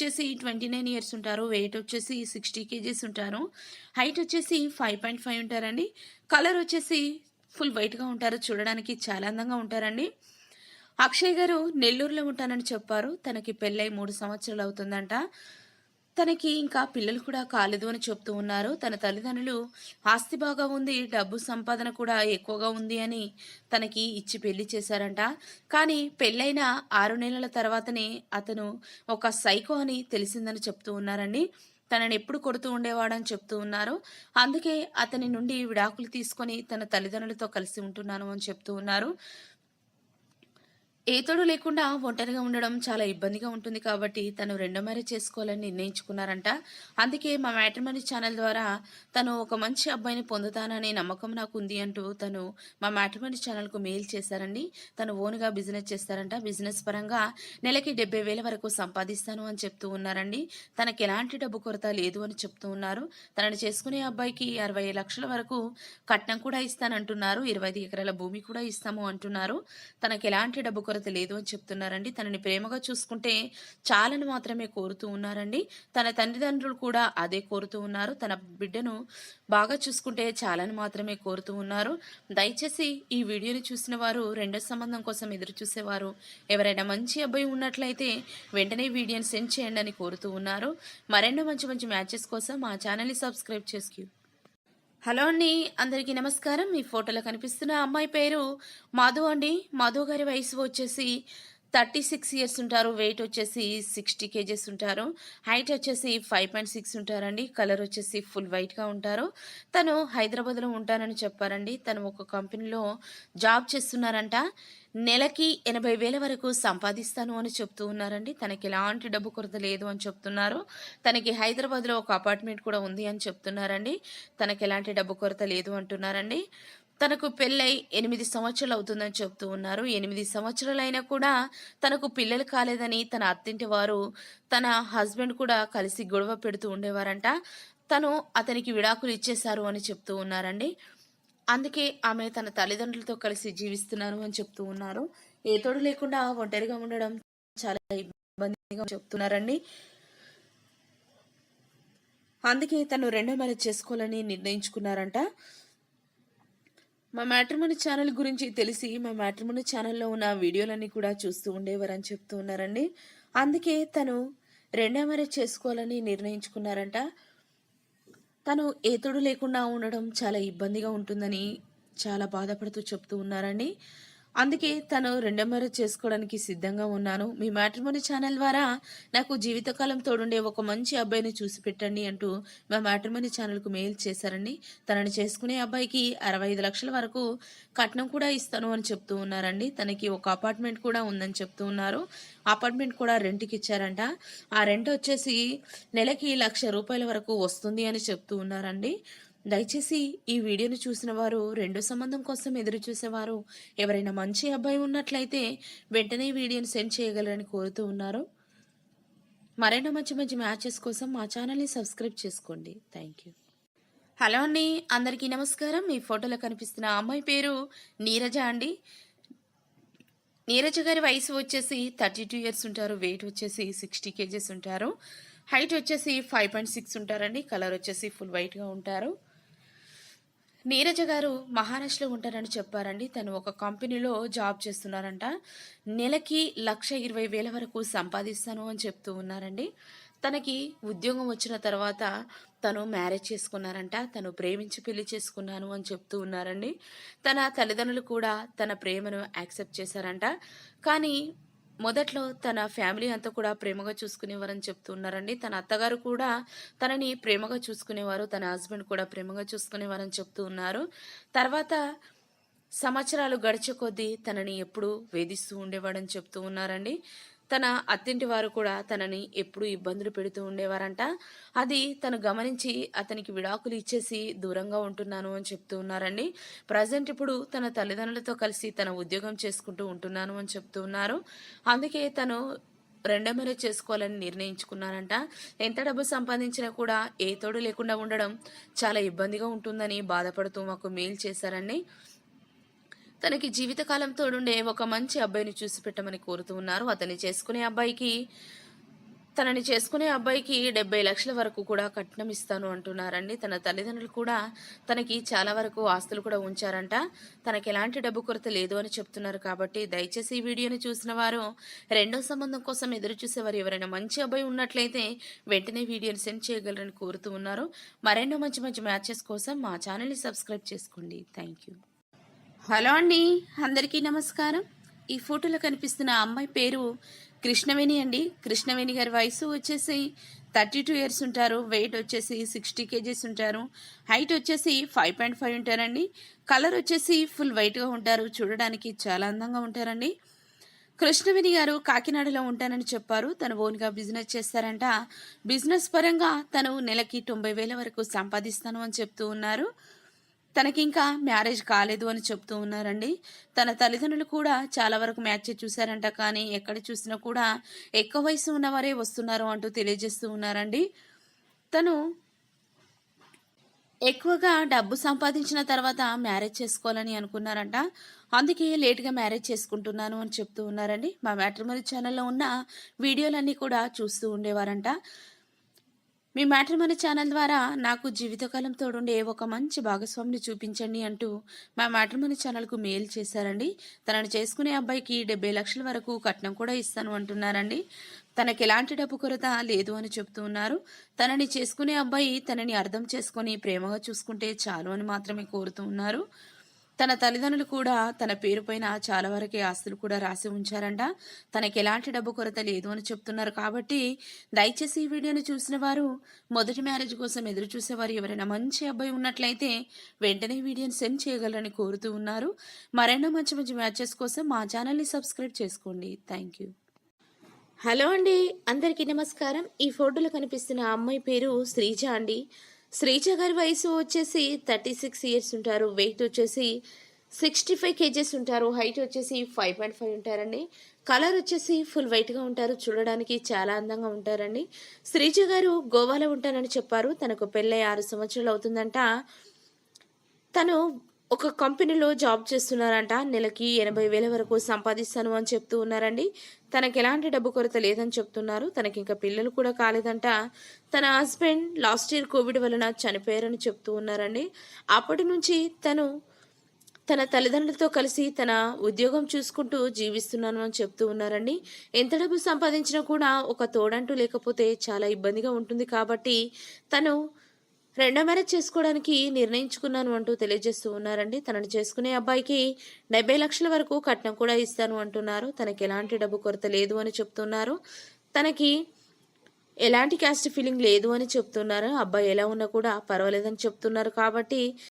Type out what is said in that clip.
వచ్చేసి twenty nine years ఉంటారు. Weight వచ్చేసి సిక్స్టీ కేజీస్ ఉంటారు. హైట్ వచ్చేసి ఫైవ్ పాయింట్ ఫైవ్ ఉంటారండి. కలర్ వచ్చేసి ఫుల్ వైట్గా ఉంటారు. చూడడానికి చాలా అందంగా ఉంటారండి. అక్షయ్ గారు నెల్లూరులో ఉంటానని చెప్పారు. తనకి పెళ్ళై మూడు సంవత్సరాలు అవుతుందంట. తనకి ఇంకా పిల్లలు కూడా కాలేదు అని చెప్తూ ఉన్నారు. తన తల్లిదండ్రులు ఆస్తి బాగా ఉంది డబ్బు సంపాదన కూడా ఎక్కువగా ఉంది అని తనకి ఇచ్చి పెళ్ళి చేశారంట. కానీ పెళ్ళైన ఆరు నెలల తర్వాతనే అతను ఒక సైకో అని తెలిసిందని చెప్తూ ఉన్నారండి. తనని ఎప్పుడు కొడుతూ ఉండేవాడని చెప్తూ ఉన్నారు. అందుకే అతని నుండి విడాకులు తీసుకొని తన తల్లిదండ్రులతో కలిసి ఉంటున్నాను అని చెప్తూ ఉన్నారు. ఏ తోడు లేకుండా ఒంటరిగా ఉండడం చాలా ఇబ్బందిగా ఉంటుంది కాబట్టి తను రెండో మ్యారేజ్ చేసుకోవాలని నిర్ణయించుకున్నారంట. అందుకే మా మ్యాట్రిమనీ ఛానల్ ద్వారా తను ఒక మంచి అబ్బాయిని పొందుతాననే నమ్మకం నాకు ఉంది అంటూ తను మా మ్యాట్రిమనీ ఛానల్కు మెయిల్ చేశారండి. తను ఓన్గా బిజినెస్ చేస్తారంట. బిజినెస్ పరంగా నెలకి డెబ్బై వేల వరకు సంపాదిస్తాను అని చెప్తూ ఉన్నారండి. తనకి ఎలాంటి డబ్బు కొరత లేదు అని చెప్తూ ఉన్నారు. తనని చేసుకునే అబ్బాయికి అరవై లక్షల వరకు కట్నం కూడా ఇస్తానంటున్నారు. ఇరవై ఐదు ఎకరాల భూమి కూడా ఇస్తాము అంటున్నారు. తనకి ఎలాంటి డబ్బు కొరత లేదు అని చెప్తున్నారండి. తనని ప్రేమగా చూసుకుంటే చాలని మాత్రమే కోరుతూ ఉన్నారండి. తన తల్లిదండ్రులు కూడా అదే కోరుతూ ఉన్నారు. తన బిడ్డను బాగా చూసుకుంటే చాలని మాత్రమే కోరుతూ ఉన్నారు. దయచేసి ఈ వీడియోని చూసిన వారు రెండో సంబంధం కోసం ఎదురు చూసేవారు ఎవరైనా మంచి అబ్బాయి ఉన్నట్లయితే వెంటనే వీడియోని సెండ్ చేయండి అని కోరుతూ ఉన్నారు. మరెన్నో మంచి మంచి మ్యాచెస్ కోసం మా ఛానల్ని సబ్స్క్రైబ్ చేసుకో హలో అండి అందరికీ నమస్కారం. మీ ఫోటోలో కనిపిస్తున్న అమ్మాయి పేరు మాధు అండి. మాధు గారి వయసు వచ్చేసి థర్టీ సిక్స్ ఇయర్స్ ఉంటారు వెయిట్ వచ్చేసి సిక్స్టీ కేజెస్ ఉంటారు హైట్ వచ్చేసి ఫైవ్ పాయింట్ సిక్స్ ఉంటారండి కలర్ వచ్చేసి ఫుల్ వైట్గా ఉంటారు. తను హైదరాబాద్లో ఉంటానని చెప్పారండి. తను ఒక కంపెనీలో జాబ్ చేస్తున్నారంట. నెలకి ఎనభై వేల వరకు సంపాదిస్తాను అని చెప్తూ ఉన్నారండి. తనకి ఎలాంటి డబ్బు కొరత లేదు అని చెప్తున్నారు. తనకి హైదరాబాద్లో ఒక అపార్ట్మెంట్ కూడా ఉంది అని చెప్తున్నారండి. తనకి ఎలాంటి డబ్బు కొరత లేదు అంటున్నారండి. తనకు పెళ్ళై ఎనిమిది సంవత్సరాలు అవుతుందని చెప్తూ ఉన్నారు. ఎనిమిది సంవత్సరాలైనా కూడా తనకు పిల్లలు కాలేదని తన అత్తింటి వారు తన హస్బెండ్ కూడా కలిసి గొడవ పెడుతూ ఉండేవారంట. తను అతనికి విడాకులు ఇచ్చేశారు అని చెప్తూ ఉన్నారండి. అందుకే ఆమె తన తల్లిదండ్రులతో కలిసి జీవిస్తున్నాను అని చెప్తూ ఉన్నారు. ఏ తోడు లేకుండా ఒంటరిగా ఉండడం చాలా ఇబ్బందిగా చెప్తున్నారండి. అందుకే తను రెండో మ్యారేజ్ చేసుకోవాలని నిర్ణయించుకున్నారంట. మా మ్యాట్రిమోని ఛానల్ గురించి తెలిసి మా మ్యాట్రిమోని ఛానల్లో ఉన్న వీడియోలన్నీ కూడా చూస్తూ ఉండేవారని చెప్తూ ఉన్నారండి. అందుకే తను రెండో మ్యారేజ్ చేసుకోవాలని నిర్ణయించుకున్నారంట. తను ఏతుడు లేకుండా ఉండడం చాలా ఇబ్బందిగా ఉంటుందని చాలా బాధపడుతూ చెప్తూ ఉన్నారండి. అందుకే తను రెండో మ్యారేజ్ చేసుకోవడానికి సిద్ధంగా ఉన్నాను. మీ మ్యాట్రిమోని ఛానల్ ద్వారా నాకు జీవితకాలం తోడుండే ఒక మంచి అబ్బాయిని చూసి పెట్టండి అంటూ మా మ్యాట్రిమోని ఛానల్కు మెయిల్ చేశారండి. తనని చేసుకునే అబ్బాయికి అరవై ఐదు లక్షల వరకు కట్నం కూడా ఇస్తాను అని చెప్తూ ఉన్నారండి. తనకి ఒక అపార్ట్మెంట్ కూడా ఉందని చెప్తూ ఉన్నారు. అపార్ట్మెంట్ కూడా రెంట్కి ఇచ్చారంట. ఆ రెంట్ వచ్చేసి నెలకి లక్ష రూపాయల వరకు వస్తుంది అని చెప్తూ ఉన్నారండి. దయచేసి ఈ వీడియోను చూసిన వారు రెండో సంబంధం కోసం ఎదురు చూసేవారు ఎవరైనా మంచి అబ్బాయి ఉన్నట్లయితే వెంటనే వీడియోను సెండ్ చేయగలరని కోరుతూ ఉన్నారు. మరైనా మంచి మంచి మ్యాచెస్ కోసం మా ఛానల్ని సబ్స్క్రైబ్ చేసుకోండి. Thank you. హలో అండి అందరికీ నమస్కారం. మీ ఫోటోలో కనిపిస్తున్న అమ్మాయి పేరు నీరజ అండి. నీరజ గారి వయసు వచ్చేసి థర్టీ టూ ఇయర్స్ ఉంటారు వెయిట్ వచ్చేసి సిక్స్టీ కేజెస్ ఉంటారు. హైట్ వచ్చేసి ఫైవ్ పాయింట్ సిక్స్ ఉంటారండి కలర్ వచ్చేసి ఫుల్ వైట్గా ఉంటారు. నీరజ గారు మహారాష్ట్రలో ఉంటారని చెప్పారండి. తను ఒక కంపెనీలో జాబ్ చేస్తున్నారంట. నెలకి లక్ష ఇరవై వేల వరకు సంపాదిస్తాను అని చెప్తూ ఉన్నారండి. తనకి ఉద్యోగం వచ్చిన తర్వాత తను మ్యారేజ్ చేసుకున్నారంట. తను ప్రేమించి పెళ్ళి చేసుకున్నాను అని చెప్తూ ఉన్నారండి. తన తల్లిదండ్రులు కూడా తన ప్రేమను యాక్సెప్ట్ చేశారంట. కానీ మొదట్లో తన ఫ్యామిలీ అంతా కూడా ప్రేమగా చూసుకునేవారని చెప్తున్నారండి. తన అత్తగారు కూడా తనని ప్రేమగా చూసుకునేవారు తన హస్బెండ్ కూడా ప్రేమగా చూసుకునేవారని చెప్తూ ఉన్నారు తర్వాత సంవత్సరాలు గడిచే కొద్దీ తనని ఎప్పుడూ వేధిస్తూ ఉండేవాడని చెప్తూ ఉన్నారండి. తన అత్తింటి వారు కూడా తనని ఎప్పుడూ ఇబ్బందులు పెడుతూ ఉండేవారంట. అది తను గమనించి అతనికి విడాకులు ఇచ్చేసి దూరంగా ఉంటున్నాను అని చెప్తూ ఉన్నారండి. ప్రజెంట్ ఇప్పుడు తన తల్లిదండ్రులతో కలిసి తన ఉద్యోగం చేసుకుంటూ ఉంటున్నాను అని చెప్తూ ఉన్నారు. అందుకే తను రెండో మ్యారేజ్ చేసుకోవాలని నిర్ణయించుకున్నారంట. ఎంత డబ్బు సంపాదించినా కూడా ఏ తోడు లేకుండా ఉండడం చాలా ఇబ్బందిగా ఉంటుందని బాధపడుతూ మాకు మెయిల్ చేశారండి. తనకి జీవితకాలం తోడుండే ఒక మంచి అబ్బాయిని చూసి పెట్టమని కోరుతూ ఉన్నారు. అతన్ని చేసుకునే అబ్బాయికి తనని చేసుకునే అబ్బాయికి డెబ్బై లక్షల వరకు కూడా కట్నం ఇస్తాను అంటున్నారండి. తన తల్లిదండ్రులు కూడా తనకి చాలా వరకు ఆస్తులు కూడా ఉంచారంట. తనకి ఎలాంటి డబ్బు కొరత లేదు అని చెప్తున్నారు కాబట్టి దయచేసి ఈ వీడియోని చూసిన వారు రెండో సంబంధం కోసం ఎదురు చూసేవారు ఎవరైనా మంచి అబ్బాయి ఉన్నట్లయితే వెంటనే వీడియోని సెండ్ చేయగలరని కోరుతూ ఉన్నారు. మరెన్నో మంచి మంచి మ్యాచెస్ కోసం మా ఛానల్ని సబ్స్క్రైబ్ చేసుకోండి. Thank you. హలో అండి అందరికీ నమస్కారం. ఈ ఫోటోలో కనిపిస్తున్న అమ్మాయి పేరు కృష్ణవేణి అండి. కృష్ణవేణి గారి వయసు వచ్చేసి థర్టీ టూ ఇయర్స్ ఉంటారు. వెయిట్ వచ్చేసి సిక్స్టీ కేజీస్ ఉంటారు. హైట్ వచ్చేసి ఫైవ్ పాయింట్ ఫైవ్ ఉంటారండి. కలర్ వచ్చేసి ఫుల్ వైట్గా ఉంటారు. చూడడానికి చాలా అందంగా ఉంటారండి. కృష్ణవేణి గారు కాకినాడలో ఉంటానని చెప్పారు. తను ఓన్గా బిజినెస్ చేస్తారంట. బిజినెస్ పరంగా తను నెలకి తొంభై వేల వరకు సంపాదిస్తాను అని చెప్తూ ఉన్నారు. తనకి ఇంకా మ్యారేజ్ కాలేదు అని చెప్తూ ఉన్నారండి. తన తల్లిదండ్రులు కూడా చాలా వరకు మ్యాచ్ చూశారంట. కానీ ఎక్కడ చూసినా కూడా ఎక్కువ వయసు ఉన్నవారే వస్తున్నారు అంటూ తెలియజేస్తూ ఉన్నారండి. తను ఎక్కువగా డబ్బు సంపాదించిన తర్వాత మ్యారేజ్ చేసుకోవాలని అనుకున్నారంట. అందుకే లేట్గా మ్యారేజ్ చేసుకుంటున్నాను అని చెప్తూ ఉన్నారండి. మా మ్యాట్రిమోనీ ఛానల్లో ఉన్న వీడియోలన్నీ కూడా చూస్తూ ఉండేవారంట. మీ మ్యాట్రిమోనీ ఛానల్ ద్వారా నాకు జీవితకాలం తోడుండే ఒక మంచి భాగస్వామిని చూపించండి అంటూ మా మ్యాట్రిమని ఛానల్కు మెయిల్ చేశారండి. తనను చేసుకునే అబ్బాయికి డెబ్బై లక్షల వరకు కట్నం కూడా ఇస్తాను అంటున్నారండి. తనకి ఎలాంటి డబ్బు కొరత లేదు అని చెప్తూ ఉన్నారు. తనని చేసుకునే అబ్బాయి తనని అర్థం చేసుకొని ప్రేమగా చూసుకుంటే చాలు అని మాత్రమే కోరుతూ ఉన్నారు. తన తల్లిదండ్రులు కూడా తన పేరుపైన చాలా వరకే ఆస్తులు కూడా రాసి ఉంచారంట. తనకి ఎలాంటి డబ్బు కొరత లేదు అని చెప్తున్నారు కాబట్టి దయచేసి ఈ వీడియోని చూసిన వారు మొదటి మ్యారేజ్ కోసం ఎదురు చూసేవారు ఎవరైనా మంచి అబ్బాయి ఉన్నట్లయితే వెంటనే వీడియోని సెండ్ చేయగలరని కోరుతూ ఉన్నారు. మరెన్నో మంచి మంచి మ్యాచెస్ కోసం మా ఛానల్ని సబ్స్క్రైబ్ చేసుకోండి. Thank you. హలో అండి అందరికీ నమస్కారం. ఈ ఫోటోలో కనిపిస్తున్న అమ్మాయి పేరు శ్రీజ అండి. శ్రీజ గారి వయసు వచ్చేసి థర్టీ సిక్స్ ఇయర్స్ ఉంటారు. వెయిట్ వచ్చేసి సిక్స్టీ ఫైవ్ కేజెస్ ఉంటారు. హైట్ వచ్చేసి ఫైవ్ పాయింట్ ఫైవ్ ఉంటారండి. కలర్ వచ్చేసి ఫుల్ వైట్గా ఉంటారు. చూడడానికి చాలా అందంగా ఉంటారండి. శ్రీజ గారు గోవాలో ఉంటానని చెప్పారు. తనకు పెళ్ళై ఆరు సంవత్సరాలు అవుతుందంట. తను ఒక కంపెనీలో జాబ్ చేస్తున్నారంట. నెలకి ఎనభై వేల వరకు సంపాదిస్తాను అని చెప్తూ ఉన్నారండి. తనకి ఎలాంటి డబ్బు కొరత లేదని చెప్తున్నారు. తనకి ఇంకా పిల్లలు కూడా కాలేదంట. తన హస్బెండ్ లాస్ట్ ఇయర్ కోవిడ్ వలన చనిపోయారని చెప్తూ ఉన్నారండి. అప్పటి నుంచి తను తన తల్లిదండ్రులతో కలిసి తన ఉద్యోగం చూసుకుంటూ జీవిస్తున్నాను అని చెప్తూ ఉన్నారండి. ఎంత డబ్బు సంపాదించినా కూడా ఒక తోడంటూ లేకపోతే చాలా ఇబ్బందిగా ఉంటుంది. కాబట్టి తను రెండో మ్యారేజ్ చేసుకోవడానికి నిర్ణయించుకున్నాను అంటూ తెలియజేస్తూ ఉన్నారండి. తనను చేసుకునే అబ్బాయికి డెబ్బై లక్షల వరకు కట్నం కూడా ఇస్తాను అంటున్నారు. తనకి ఎలాంటి డబ్బు కొరత లేదు అని చెప్తున్నారు. తనకి ఎలాంటి క్యాస్ట్ ఫీలింగ్ లేదు అని చెప్తున్నారు. అబ్బాయి ఎలా ఉన్నా కూడా పర్వాలేదని చెప్తున్నారు కాబట్టి